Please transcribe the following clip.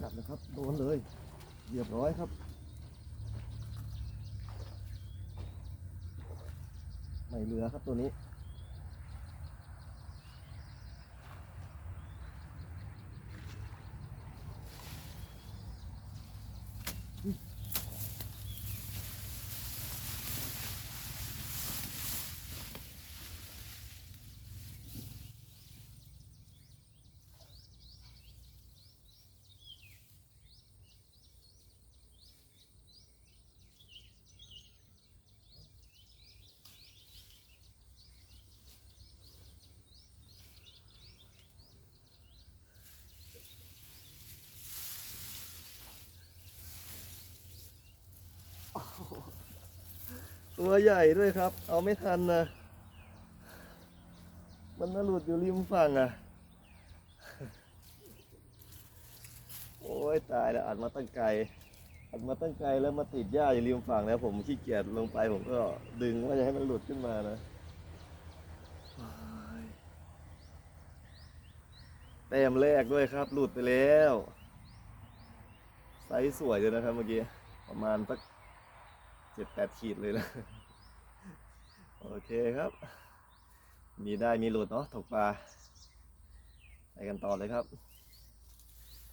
กัดนะครับ โดนเลยเรียบร้อยครับ ไม่เหลือครับตัวนี้ ตัวใหญ่ด้วยครับ เอาไม่ทันนะ มันมาหลุดอยู่ริมฝั่งอะ โอ้ยตายแล้วอัดมาตั้งไกล อัดมาตั้งไกลแล้วมาติดหญ้าอยู่ริมฝั่งแล้ว ผมขี้เกียจลงไปผมก็ดึงว่าจะให้มันหลุดขึ้นมานะโอ้ยแต้มแรกด้วยครับ หลุดไปแล้ว ไซส์สวยเลยนะครับเมื่อกี้ ประมาณสัก เจ็ดแปดขีดเลยนะโอเคครับ มีได้มีหลุดเนาะตกปลาไปกันต่อเลยครับ